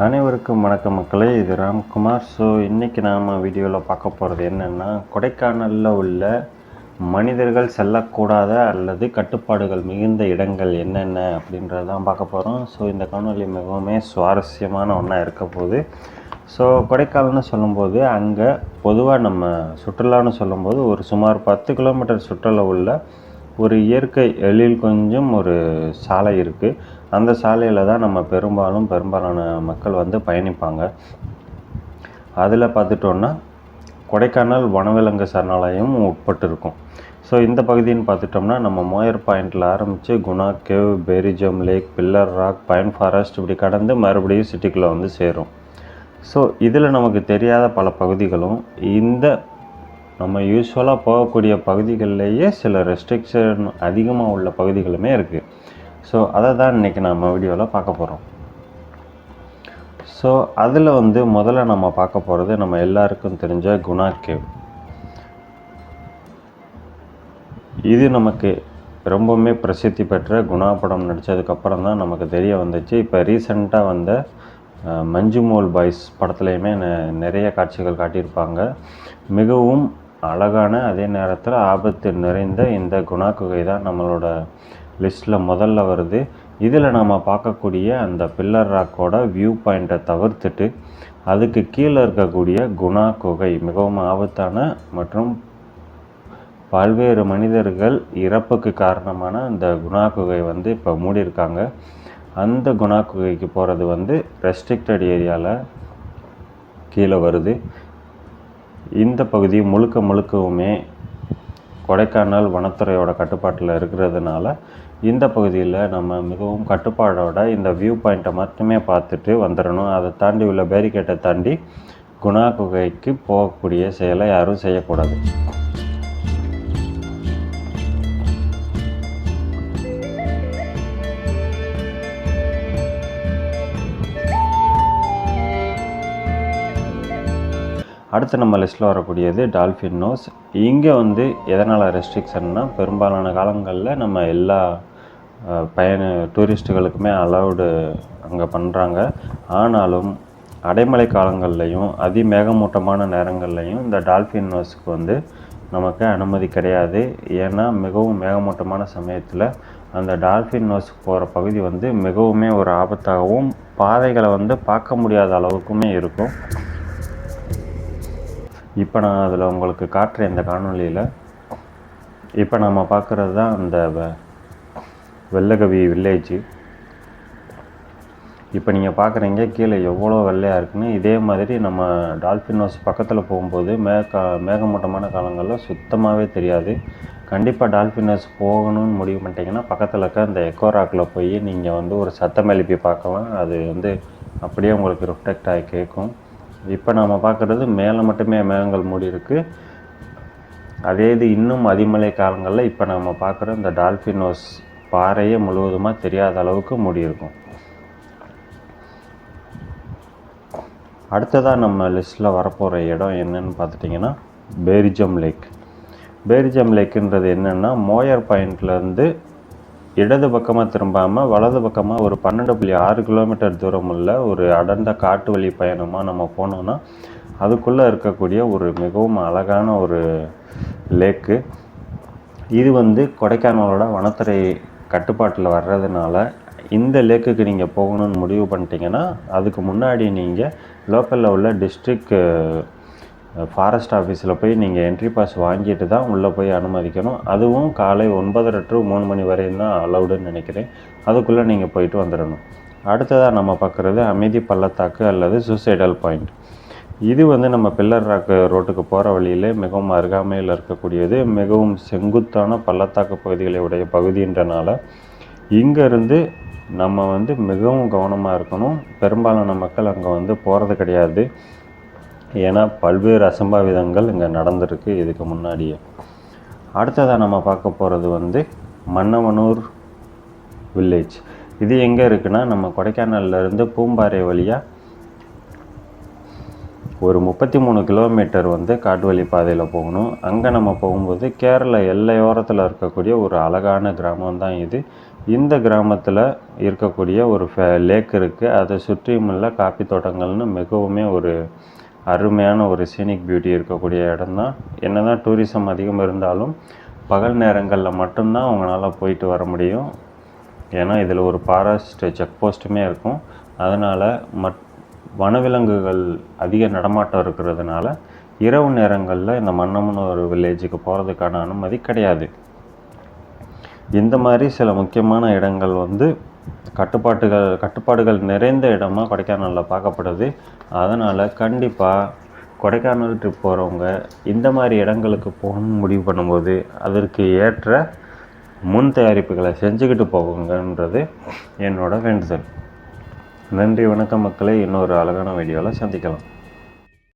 அனைவருக்கும் வணக்கம் மக்களே இது ராம்குமார். ஸோ இன்றைக்கி நாம் வீடியோவில் பார்க்க போகிறது என்னென்னா கொடைக்கானலில் உள்ள மனிதர்கள் செல்லக்கூடாத அல்லது கட்டுப்பாடுகள் மிகுந்த இடங்கள் என்னென்ன அப்படின்றது தான் பார்க்க போகிறோம் ஸோ இந்த காணொலி மிகவும் சுவாரஸ்யமான ஒன்றா இருக்க போகுது. ஸோ கொடைக்கானல்னு சொல்லும்போது அங்கே பொதுவாக நம்ம சுற்றுலான்னு சொல்லும்போது ஒரு சுமார் பத்து கிலோமீட்டர் சுற்றுலா உள்ள ஒரு இயற்கை எழில் கொஞ்சம் ஒரு சாலை இருக்குது அந்த சாலையில் தான் நம்ம பெரும்பாலும் பெரும்பாலான மக்கள் வந்து பயணிப்பாங்க. அதில் பார்த்துட்டோன்னா கொடைக்கானல் வனவிலங்கு சரணாலயம் உட்பட்டு இருக்கும் ஸோ இந்த பகுதின்னு பார்த்துட்டோம்னா நம்ம மோயர் பாயிண்டில் ஆரம்பித்து Guna cave Berijam lake pillar rock pine forest இப்படி கடந்து மறுபடியும் சிட்டிக்குள்ளே வந்து சேரும். ஸோ இதில் நமக்கு தெரியாத பல பகுதிகளும் இந்த நம்ம யூஸ்வலாக போகக்கூடிய பகுதிகள்லேயே சில ரெஸ்ட்ரிக்ஷன் அதிகமாக உள்ள பகுதிகளுமே இருக்குது ஸோ அதை தான் இன்றைக்கி நம்ம வீடியோவில் பார்க்க போகிறோம் ஸோ அதில் வந்து முதல்ல நம்ம பார்க்க போகிறது நம்ம எல்லாருக்கும் தெரிஞ்ச குணா கேவ் இது நமக்கு ரொம்பவுமே பிரசித்தி பெற்ற குணா படம் நடித்ததுக்கப்புறம் தான் நமக்கு தெரிய வந்துச்சு. இப்போ ரீசண்டாக வந்த மஞ்சுமோல் பாய்ஸ் படத்துலையுமே நெ- நிறைய காட்சிகள் காட்டியிருப்பாங்க. மிகவும் அழகான அதே நேரத்தில் ஆபத்து நிறைந்த இந்த குணா குகை தான் நம்மளோட லிஸ்ட்டில் முதல்ல வருது. இதில் நம்ம பார்க்கக்கூடிய அந்த பில்லர் ராக்கோட வியூ பாயிண்ட்டை தவிர்த்துட்டு அதுக்கு கீழே இருக்கக்கூடிய குணா குகை மிகவும் ஆபத்தான மற்றும் பல்வேறு மனிதர்கள் இறப்புக்கு காரணமான அந்த குணா குகை வந்து இப்போ மூடியிருக்காங்க. அந்த குணா குகைக்கு போகிறது வந்து ரெஸ்ட்ரிக்டட் ஏரியாவில் கீழே வருது. இந்த பகுதி முழுக்க முழுக்கவுமே கொடைக்கானல் வனத்துறையோட கட்டுப்பாட்டில் இருக்கிறதுனால இந்த பகுதியில் நம்ம மிகவும் கட்டுப்பாடோட இந்த வியூ பாயிண்ட்டை மட்டுமே பார்த்துட்டு வந்துடணும் அதை தாண்டி உள்ள பேரிகேட்டை தாண்டி குணா குகைக்கு போகக்கூடிய செயலை யாரும் செய்யக்கூடாது. அடுத்து நம்ம லிஸ்ட்டில் வரக்கூடியது டால்ஃபின் நோஸ் இங்கே வந்து எதனால் ரெஸ்ட்ரிக்ஷன்னா பெரும்பாலான காலங்களில் நம்ம எல்லா பயண டூரிஸ்ட்டுகளுக்குமே அலௌடு அங்கே பண்ணுறாங்க ஆனாலும் அடைமழை காலங்கள்லையும் அதிமேகமூட்டமான நேரங்கள்லையும் இந்த டால்ஃபின் நோஸுக்கு வந்து நமக்கு அனுமதி கிடையாது. ஏன்னா மிகவும் மேகமூட்டமான சமயத்தில் அந்த டால்ஃபின் நோஸ்க்கு போகிற பகுதி வந்து மிகவுமே ஒரு ஆபத்தாகவும் பாதைகளை வந்து பார்க்க முடியாத அளவுக்குமே இருக்கும். இப்போ நான் அதில் உங்களுக்கு காட்டுறேன் இந்த காணொலியில் இப்போ நம்ம பார்க்குறது தான் அந்த வெள்ளகவி வில்லேஜ் இப்போ நீங்கள் பார்க்குறீங்க கீழே எவ்வளோ வெள்ளையாக இருக்குன்னு. இதே மாதிரி நம்ம டால்ஃபின் ஹவுஸ் பக்கத்தில் போகும்போது மேக மேகமூட்டமான காலங்களில் சுத்தமாகவே தெரியாது. கண்டிப்பாக டால்ஃபின் ஹவுஸ் போகணும்னு முடிவு பண்ணிட்டீங்கன்னா பக்கத்தில் இருக்க அந்த எக்கோராக்கில் போய் நீங்கள் வந்து ஒரு சத்தம் எழுப்பி பார்க்கலாம். அது வந்து அப்படியே உங்களுக்கு ரிஃப்ளெக்ட் ஆகி கேட்கும். இப்போ நம்ம பார்க்குறது மேலே மட்டுமே மேகங்கள் மூடி இருக்கு. அதே இது இன்னும் அதிமலை காலங்களில் இப்போ நம்ம பார்க்குற இந்த டால்ஃபினோஸ் பாறையே முழுவதுமாக தெரியாத அளவுக்கு மூடி இருக்கும். அடுத்ததாக நம்ம லிஸ்ட்டில் வரப்போகிற இடம் என்னன்னு பார்த்துட்டிங்கன்னா பேரிஜம் லேக். பேரிஜம் லேக்குன்றது என்னென்னா மோயர் பாயிண்ட்லேருந்து இடது பக்கமாக திரும்பாமல் வலது பக்கமாக ஒரு பன்னெண்டு புள்ளி ஆறு கிலோமீட்டர் தூரம் உள்ள ஒரு அடர்ந்த காட்டு வழி பயணமாக நம்ம போனோம்னா அதுக்குள்ளே இருக்கக்கூடிய ஒரு மிகவும் அழகான ஒரு லேக்கு. இது வந்து கொடைக்கானலோட வனத்துறை கட்டுப்பாட்டில் வர்றதுனால இந்த லேக்குக்கு நீங்கள் போகணும்னு முடிவு பண்ணிட்டீங்கன்னா அதுக்கு முன்னாடி நீங்கள் லோக்கலில் உள்ள டிஸ்ட்ரிக்ட் ஃபாரஸ்ட் ஆஃபீஸில் போய் நீங்கள் என்ட்ரி பாஸ் வாங்கிட்டு தான் உள்ளே போய் அனுமதிக்கணும். அதுவும் காலை ஒன்பதரை டு மூணு மணி வரையும் தான் அலௌடுன்னு நினைக்கிறேன். அதுக்குள்ளே நீங்கள் போயிட்டு வந்துடணும். அடுத்ததாக நம்ம பார்க்குறது அமைதி பள்ளத்தாக்கு அல்லது சூசைடல் பாயிண்ட் இது வந்து நம்ம பில்லர் ராக்கு ரோட்டுக்கு போகிற வழியிலே மிகவும் அருகாமையில் இருக்கக்கூடியது மிகவும் செங்குத்தான பள்ளத்தாக்கு பகுதிகளை உடைய பகுதின்றனால இங்கேருந்து நம்ம வந்து மிகவும் கவனமாக இருக்கணும். பெரும்பாலான மக்கள் அங்கே வந்து போகிறது கிடையாது. ஏன்னா பல்வேறு அசம்பாவிதங்கள் இங்கே நடந்திருக்கு இதுக்கு முன்னாடியே. அடுத்ததாக நம்ம பார்க்க போகிறது வந்து மன்னவனூர் வில்லேஜ் இது எங்கே இருக்குன்னா நம்ம கொடைக்கானல்லேருந்து பூம்பாறை வழியாக ஒரு முப்பத்தி மூணு கிலோமீட்டர் வந்து காட்டுவழி பாதையில் போகணும். அங்கே நம்ம போகும்போது கேரள எல்லையோரத்தில் இருக்கக்கூடிய ஒரு அழகான கிராமம் தான் இது. இந்த கிராமத்தில் இருக்கக்கூடிய ஒரு லேக் இருக்குது அதை சுற்றியுமுள்ள காப்பி தோட்டங்கள்னு மிகவுமே ஒரு அருமையான ஒரு சீனிக் பியூட்டி இருக்கக்கூடிய இடம்தான். என்ன தான் டூரிசம் அதிகம் இருந்தாலும் பகல் நேரங்களில் மட்டும்தான் அவங்களால போயிட்டு வர முடியும். ஏன்னா இதில் ஒரு பாரஸ்ட் செக் போஸ்ட்டுமே இருக்கும். அதனால் மட் வனவிலங்குகள் அதிக நடமாட்டம் இருக்கிறதுனால இரவு நேரங்களில் இந்த மன்னமன் ஒரு வில்லேஜுக்கு போகிறதுக்கான அனுமதி கிடையாது. இந்த மாதிரி சில முக்கியமான இடங்கள் வந்து கட்டுப்பாட்டுகள் கட்டுப்பாடுகள் நிறைந்த இடமாக கொடைக்கானலில் பார்க்கப்படுது. அதனால் கண்டிப்பாக கொடைக்கானல் ட்ரிப் போகிறவங்க இந்த மாதிரி இடங்களுக்கு போகணும்னு முடிவு பண்ணும்போது அதற்கு ஏற்ற முன் தயாரிப்புகளை செஞ்சுக்கிட்டு போகுங்கன்றது என்னோட வேண்டுதல். நன்றி வணக்கம் மக்களை. இன்னொரு அழகான வீடியோவில் சந்திக்கலாம்.